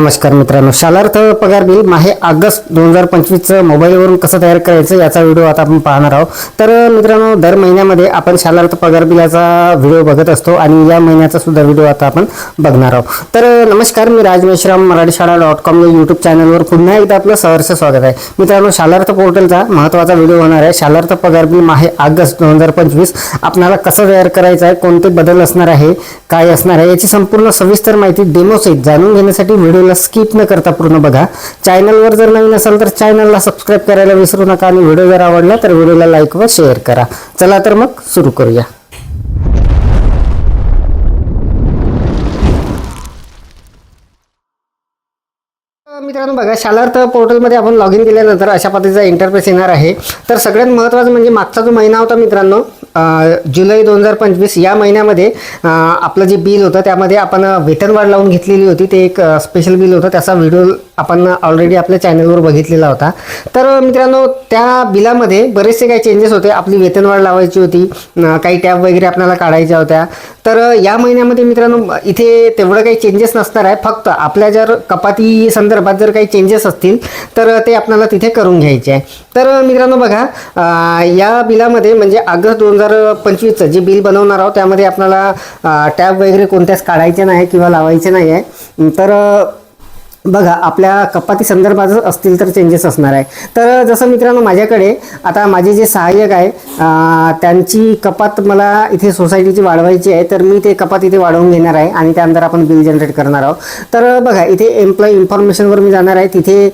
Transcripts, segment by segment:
नमस्कार मित्रांनो. शालार्थ पगार बिल माहे ऑगस्ट दोन हजार पंचवीसचं मोबाईलवरून कसं तयार करायचं याचा व्हिडिओ आता आपण पाहणार आहोत. तर मित्रांनो दर महिन्यामध्ये आपण शालार्थ पगार बिलाचा व्हिडिओ बघत असतो आणि या महिन्याचा सुद्धा व्हिडिओ आता आपण बघणार आहोत. तर नमस्कार मी राज मेश्राम मराठी शाळा डॉट कॉम या यूट्यूब चॅनलवर पुन्हा एकदा आपलं सहर्ष स्वागत आहे. मित्रांनो शालार्थ पोर्टलचा महत्त्वाचा व्हिडिओ होणार आहे. शालार्थ पगार बिल माहे ऑगस्ट दोन हजार पंचवीस आपणाला कसं तयार करायचं आहे कोणते बदल असणार आहे काय असणार आहे याची संपूर्ण सविस्तर माहिती डेमोसहित जाणून घेण्यासाठी व्हिडिओ व्हिडिओला स्किप न करता पूर्ण बघा. चॅनलवर जर नवीन असाल तर चॅनलला सबस्क्राईब करायला विसरू नका आणि व्हिडिओ जर आवडला तर व्हिडिओला लाईक व शेअर करा. चला तर मग सुरू करूया. मित्रांनो बघा शालार्थ पोर्टलमध्ये आपण लॉग इन केल्यानंतर अशा पद्धतीचा इंटरफेस येणार आहे. तर सगळ्यात महत्त्वाचं म्हणजे मागचा जो महिना होता मित्रांनो जुलै दोन हजार पंचवीस या महिन्यामध्ये आपलं जे बिल होतं त्यामध्ये आपण वेतनवाढ लावून घेतलेली होती. ते एक स्पेशल बिल होतं. त्याचा व्हिडिओ आपण ऑलरेडी आपल्या चॅनलवर बघितलेला होता. तर मित्रांनो त्या बिलामध्ये बरेचसे काही चेंजेस होते. आपली वेतनवाढ लावायची होती. काही टॅब वगैरे आपल्याला काढायच्या होत्या. तर या महिन्यामध्ये मित्रांनो इथे तेवढं काही चेंजेस नसणार आहे. फक्त आपल्या जर कपाती संदर्भात जर काही चेंजेस असतील तर ते आपल्याला तिथे करून घ्यायचे आहे. तर मित्रांनो बघा या बिलामध्ये म्हणजे ऑगस्ट दोन जर पंचवीसचं जे बिल बनवणार आहोत त्यामध्ये आपल्याला टॅब वगैरे कोणत्याच काढायचे नाही किंवा लावायचे नाही आहे तर बघा आपल्या कपाती संदर्भात असतील तर चेंजेस असणार आहे. तर जसं मित्रांनो माझ्याकडे आता माझे जे सहाय्यक आहे त्यांची कपात मला इथे सोसायटीची वाढवायची आहे तर मी ते कपात इथे वाढवून घेणार आहे आणि त्यानंतर आपण बिल जनरेट करणार आहोत. तर बघा इथे एम्प्लॉई इन्फॉर्मेशनवर मी जाणार आहे. तिथे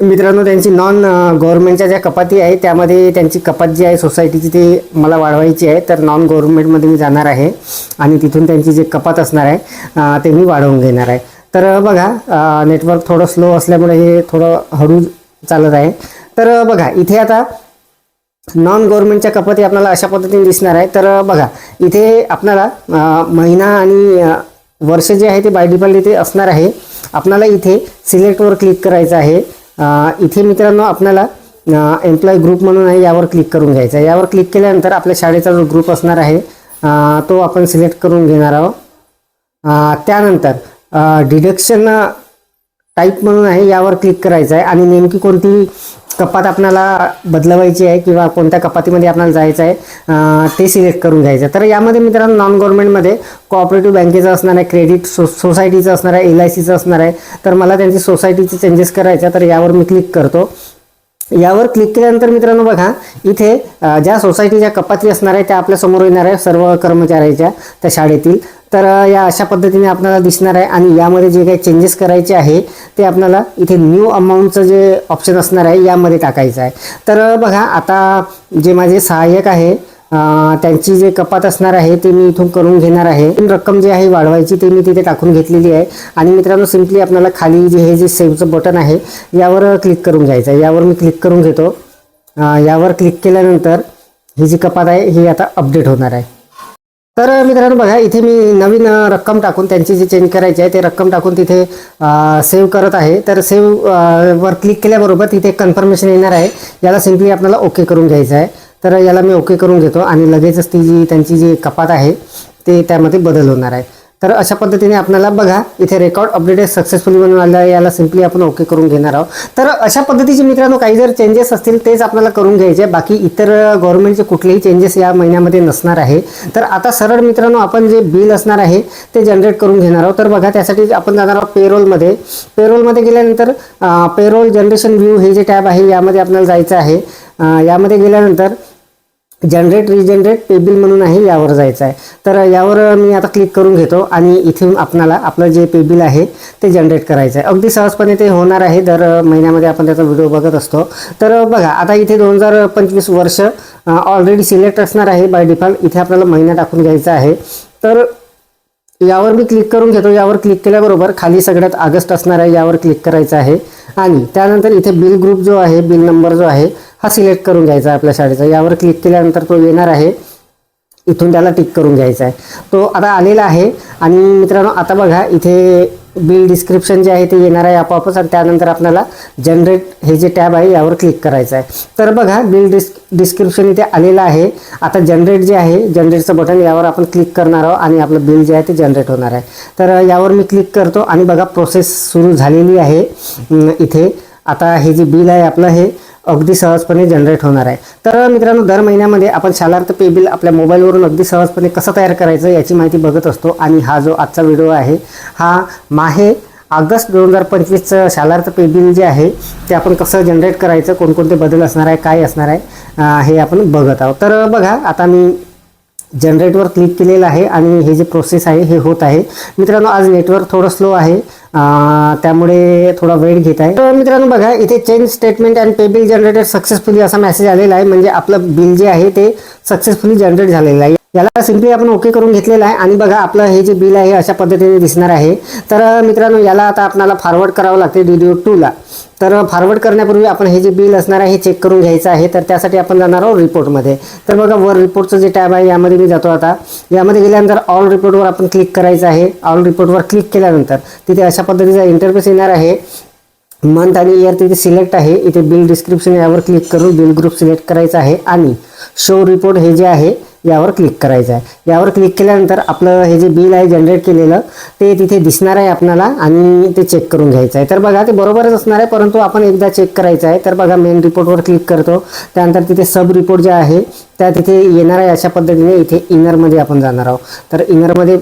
मित्रांनो त्यांची नॉन गव्हर्नमेंटच्या ज्या कपाती आहे त्यामध्ये त्यांची कपात जी आहे सोसायटीची ते मला वाढवायची आहे. तर नॉन गव्हर्नमेंटमध्ये मी जाणार आहे आणि तिथून त्यांची जे कपात असणार आहे ते मी वाढवून घेणार आहे. तर बघा नेटवर्क थोडं स्लो असल्यामुळे हे थोडं हळू चालत आहे. तर बघा इथे आता नॉन गव्हर्नमेंटच्या कपाती आपल्याला अशा पद्धतीने दिसणार आहे. तर बघा इथे आपल्याला महिना आणि वर्ष जे आहे ते बाय डिफॉल्ट इथे असणार आहे. आपल्याला इथे सिलेक्टवर क्लिक करायचं आहे. इथे मित्रांनो आपल्याला एम्प्लॉय ग्रुप म्हणून आहे यावर क्लिक करून घ्यायचं आहे. यावर क्लिक केल्यानंतर आपल्या शाळेचा जो ग्रुप असणार आहे तो आपण सिलेक्ट करून घेणार आहोत. त्यानंतर डिडक्शन टाईप म्हणून आहे यावर क्लिक करायचं आहे. आणि नेमकी कोणती कपात आपल्याला बदलवायची आहे किंवा कोणत्या कपातीमध्ये आपल्याला जायचं आहे ते सिलेक्ट करून घ्यायचं आहे. तर यामध्ये मित्रांनो नॉन गव्हर्नमेंटमध्ये कोऑपरेटिव्ह बँकेचं असणार आहे क्रेडिट सो सोसायटीचं असणार आहे एल आय सीचं असणार आहे. तर मला त्यांची सोसायटीचे चेंजेस करायचे तर यावर मी क्लिक करतो. यावर क्लिक केल्यानंतर मित्रांनो बघा इथे ज्या सोसायटीच्या कपाती असणार आहे त्या आपल्यासमोर येणार आहे सर्व कर्मचाऱ्याच्या त्या शाळेतील. तर या अशा पद्धतीने आपल्याला दिसणार आहे आणि यामध्ये जे काही चेंजेस करायचे आहे ते आपल्याला इथे न्यू अमाऊंटचं जे ऑप्शन असणार आहे यामध्ये टाकायचं आहे. तर बघा आता जे माझे सहाय्यक आहे त्यांची जे कपात असणार आहे ते मी इथून करून घेणार आहे. रक्कम जी आहे वाढवायची ते मी तिथे टाकून घेतलेली आहे. आणि मित्रांनो सिम्पली आपल्याला खाली जे हे जे सेव्हचं बटन आहे यावर क्लिक करून घ्यायचं आहे. यावर मी क्लिक करून घेतो. यावर क्लिक केल्यानंतर ही जी कपात आहे ही आता अपडेट होणार आहे. तर मित्रांनो बघा इथे मी नवीन रक्कम टाकून त्यांची जी चेंज करायची आहे ते रक्कम टाकून तिथे सेव्ह करत आहे. तर सेव्ह वर क्लिक केल्याबरोबर तिथे कन्फर्मेशन येणार आहे. याला सिम्पली आपल्याला ओके करून घ्यायचं आहे. तर याला मी ओके करून घेतो आणि लगेचच ती जी त्यांची जी कपात आहे ते त्यामध्ये बदल होणार आहे. तर अशा पद्धतीने आपल्याला बघा इथे रेकॉर्ड अपडेटेड सक्सेसफुली म्हणून आलं आहे याला सिम्पली आपण ओके करून घेणार आहोत. तर अशा पद्धतीचे मित्रांनो काही जर चेंजेस असतील तेच आपल्याला करून घ्यायचे. बाकी इतर गव्हर्नमेंटचे कुठलेही चेंजेस या महिन्यामध्ये नसणार आहे. तर आता सरळ मित्रांनो आपण जे बिल असणार आहे ते जनरेट करून घेणार आहोत. तर बघा त्यासाठी आपण जाणार आहोत पेरोलमध्ये पेरोलमध्ये गेल्यानंतर पेरोल जनरेशन व्ह्यू हे जे टॅब आहे यामध्ये आपल्याला जायचं आहे. यामध्ये गेल्यानंतर जनरेट रिजनरेट पेबिल म्हणून आहे यावर जायचं आहे. तर यावर मी आता क्लिक करून घेतो आणि इथून आपणाला आपलं जे पेबिल आहे ते जनरेट करायचं आहे. अगदी सहजपणे ते होणार आहे. दर महिन्यामध्ये आपण त्याचा व्हिडिओ बघत असतो. तर बघा आता इथे दोन हजार पंचवीस वर्ष ऑलरेडी सिलेक्ट असणार आहे बाय डिफॉल्ट इथे आपल्याला महिना टाकून घ्यायचा आहे. तर यावर मी क्लिक करून घेतो. यावर क्लिक केल्याबरोबर खाली सगळ्यात आगस्ट असणार आहे यावर क्लिक करायचं आहे. आणि त्यानंतर इथे बिल ग्रुप जो आहे बिल नंबर जो आहे हा सिलेक्ट करून घ्यायचा आहे आपल्या शाळेचा. यावर क्लिक केल्यानंतर तो येणार आहे. इथून त्याला टिक करून घ्यायचा आहे. तो आता आलेला आहे. आणि मित्रांनो आता बघा इथे बिल डिस्क्रिप्शन जे आहे ते येणार आहे आपोआपच आणि त्यानंतर आपल्याला जनरेट हे जे टॅब आहे यावर क्लिक करायचं आहे. तर बघा बिल डिस्क डिस्क्रिप्शन इथे आलेलं आहे. आता जनरेट जे आहे जनरेटचं बटन यावर आपण क्लिक करणार आहोत आणि आपलं बिल जे आहे ते जनरेट होणार आहे. तर यावर मी क्लिक करतो आणि बघा प्रोसेस सुरू झालेली आहे. इथे. आता हे जे बिल आहे आपलं हे अगदी सहजपणे जनरेट होणार आहे. तर मित्रांनो दर महिन्यामध्ये आपण शालार्थ पे बिल आपल्या मोबाईलवरून अगदी सहजपणे कसं तयार करायचं याची माहिती बघत असतो. आणि हा जो आजचा व्हिडिओ आहे हा माहे ऑगस्ट दोन हजार पंचवीसचं शालार्थ पे बिल जे आहे ते आपण कसं जनरेट करायचं कोणकोणते बदल असणार आहे काय असणार आहे हे आपण बघत आहोत. तर बघा आता मी जनरेटवर क्लिक केलेलं आहे आणि हे जे प्रोसेस आहे हे होत आहे. मित्रांनो आज नेटवर्क थोडं स्लो आहे. त्यामुळे थोडा वेळ घेत आहे. तर मित्रांनो बघा इथे change statement and pay bill generated successfully असा मेसेज आलेला आहे. म्हणजे आपलं बिल जे आहे ते सक्सेसफुली जनरेट झालेलं आहे. याला सिम्पली आपण ओके करून घेतलेलं आहे. आणि बघा आपलं हे जे बिल आहे अशा पद्धतीने दिसणार आहे. तर मित्रांनो याला आता आपल्याला फॉरवर्ड करावं लागते डी डी ओ टूला तर फॉरवर्ड करण्यापूर्वी आपण हे जे बिल असणार आहे हे चेक करून घ्यायचं आहे. तर त्यासाठी आपण जाणार आहोत रिपोर्टमध्ये तर बघा वर रिपोर्टचं जे टॅब आहे यामध्ये मी जातो आता. यामध्ये गेल्यानंतर ऑल रिपोर्टवर आपण क्लिक करायचं आहे. ऑल रिपोर्टवर क्लिक केल्यानंतर तिथे अशा अशा पद्धतीचा इंटरफेस येणार आहे. मंथ आणि इयर तिथे सिलेक्ट आहे. इथे बिल डिस्क्रिप्शन यावर क्लिक करून बिल ग्रुप सिलेक्ट करायचा आहे आणि शो रिपोर्ट हे जे आहे यावर क्लिक करायचं आहे. यावर क्लिक केल्यानंतर आपलं हे जे बिल आहे जनरेट केलेलं ते तिथे दिसणार आहे आपल्याला आणि ते चेक करून घ्यायचं आहे. तर बघा ते बरोबरच असणार आहे परंतु आपण एकदा चेक करायचं आहे. तर बघा मेन रिपोर्टवर क्लिक करतो. त्यानंतर तिथे सब रिपोर्ट जे आहे त्या तिथे येणार आहे अशा पद्धतीने इथे इनरमध्ये आपण जाणार आहोत. तर इनरमध्ये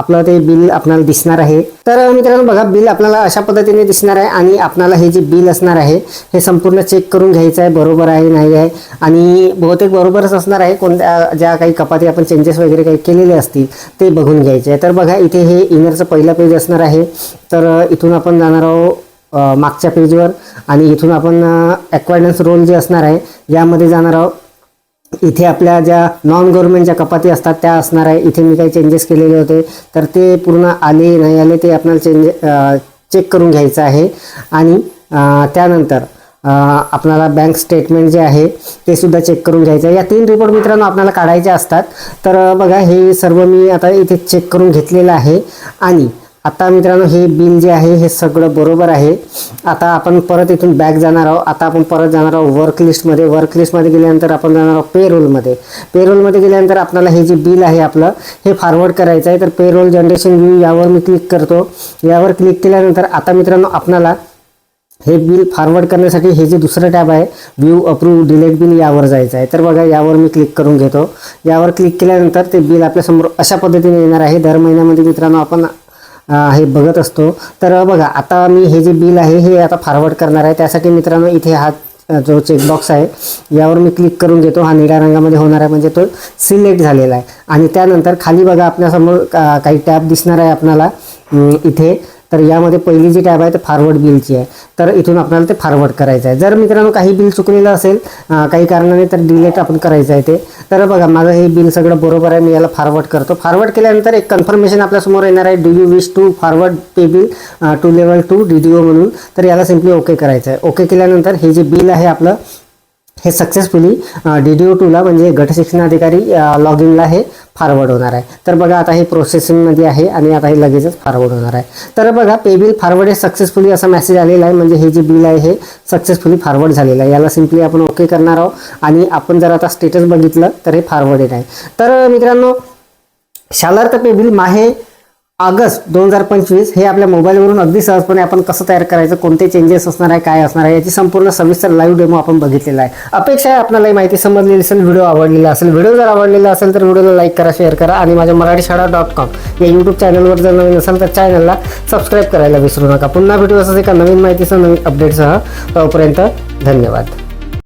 आपलं ते बिल आपल्याला दिसणार आहे. तर मित्रांनो बघा बिल आपल्याला अशा पद्धतीने दिसणार आहे आणि आपल्याला हे जे बिल असणार आहे हे संपूर्ण चेक करून घ्यायचं आहे बरोबर आहे नाही आहे. आणि बहुतेक बरोबरच असणार आहे. कोणत्या ज्या काही कपाती आपण चेंजेस वगैरे काही केलेले असतील ते बघून घ्यायचे आहे. तर बघा इथे हे इनरचं पहिलं पेज असणार आहे. तर इथून आपण जाणार आहोत मागच्या पेजवर आणि इथून आपण ॲक्वायडन्स रोल जे असणार आहे यामध्ये जाणार आहोत. इथे आपल्या ज्या नॉन गव्हर्नमेंटच्या कपाती असतात त्या असणार आहे. इथे मी काही चेंजेस केलेले होते. तर ते पूर्ण आले नाही आले ते आपल्याला चेंज चेक करून घ्यायचं आहे. आणि त्यानंतर आपणाला आपल्याला बँक स्टेटमेंट जे आहे ते सुद्धा चेक करून घ्यायचं आहे. या तीन रिपोर्ट मित्रांनो आपल्याला काढायचे असतात. तर बघा हे सर्व मी आता इथे चेक करून घेतलेलं आहे. आणि आता मित्रांनो हे बिल जे आहे हे सगळं बरोबर आहे. आता आपण परत इथून बॅक जाणार आहोत. आता आपण परत जाणार आहोत वर्क लिस्टमध्ये वर्क लिस्टमध्ये गेल्यानंतर आपण जाणार आहोत पे रोलमध्ये गेल्यानंतर आपल्याला हे जे बिल आहे आपलं हे फॉरवर्ड करायचं आहे. तर पे रोल जनरेशन व्ह्यू यावर मी क्लिक करतो. यावर क्लिक केल्यानंतर आता मित्रांनो आपल्याला हे बिल फॉरवर्ड करण्यासाठी हे जे दुसरं टॅब आहे व्ह्यू अप्रूव्ह डिलेट बिल यावर जायचं आहे. तर बघा यावर मी क्लिक करून घेतो. यावर क्लिक केल्यानंतर ते बिल आपल्यासमोर अशा पद्धतीने येणार आहे. दर महिन्यामध्ये मित्रांनो आपण हे बघत असतो. तर बघा आता मी हे जे बिल आहे हे आता फॉरवर्ड करणार आहे. त्यासाठी मित्रांनो इथे हा जो चेकबॉक्स आहे यावर मी क्लिक करून घेतो. हा निळ्या रंगामध्ये होणार आहे म्हणजे तो सिलेक्ट झालेला आहे. आणि त्यानंतर खाली बघा आपल्यासमोर का- काही टॅब दिसणार आहे आपणाला इथे. तर यामध्ये पहिली जी टॅब आहे ते फॉरवर्ड बिलची आहे. तर इथून आपल्याला ते फॉरवर्ड करायचं आहे. जर मित्रांनो काही बिल चुकलेलं असेल काही कारणाने तर डिलेट आपण करायचं आहे ते. तर बघा माझं हे बिल सगळं बरोबर आहे मी याला फॉरवर्ड करतो. फॉरवर्ड केल्यानंतर एक कन्फर्मेशन आपल्यासमोर येणार आहे. Do you wish to forward pay bill to level two D D O म्हणून? तर याला सिम्पली ओके करायचं आहे ओके केल्यानंतर हे जे बिल आहे आपलं हे सक्सेसफुली डी डी ओ टूला म्हणजे गट शिक्षणाधिकारी लॉग इनला हे फॉरवर्ड होणार आहे. तर बघा आता हे प्रोसेसिंगमध्ये आहे आणि आता हे लगेचच फॉरवर्ड होणार आहे. तर बघा पे बिल फॉरवर्ड हे सक्सेसफुली असा मेसेज आलेला आहे. म्हणजे हे जे बिल आहे हे सक्सेसफुली फॉरवर्ड झालेलं आहे. याला सिम्पली आपण ओके करणार आहोत. आणि आपण जर आता स्टेटस बघितलं तर हे फॉरवर्डेड आहे. तर मित्रांनो शालार्थ पे बिल माहे ऑगस्ट दोन हजार पंचवीस हे आपल्या मोबाईलवरून अगदी सहजपणे आपण कसं तयार करायचं कोणते चेंजेस असणार आहे काय असणार आहे याची संपूर्ण सविस्तर लाईव्ह डेमो आपण बघितलेला आहे. अपेक्षा आहे आपल्याला ही माहिती समजलेली असेल व्हिडिओ आवडलेला असेल व्हिडिओ जर आवडलेला असेल तर व्हिडिओला लाईक करा शेअर करा आणि माझ्या मराठी शाळा डॉट कॉम या यूट्यूब चॅनलवर जर नवीन असेल तर चॅनलला सबस्क्राईब करायला विसरू नका. पुन्हा भेटू असंच एका नवीन माहितीसह नवीन अपडेटसह तोपर्यंत धन्यवाद.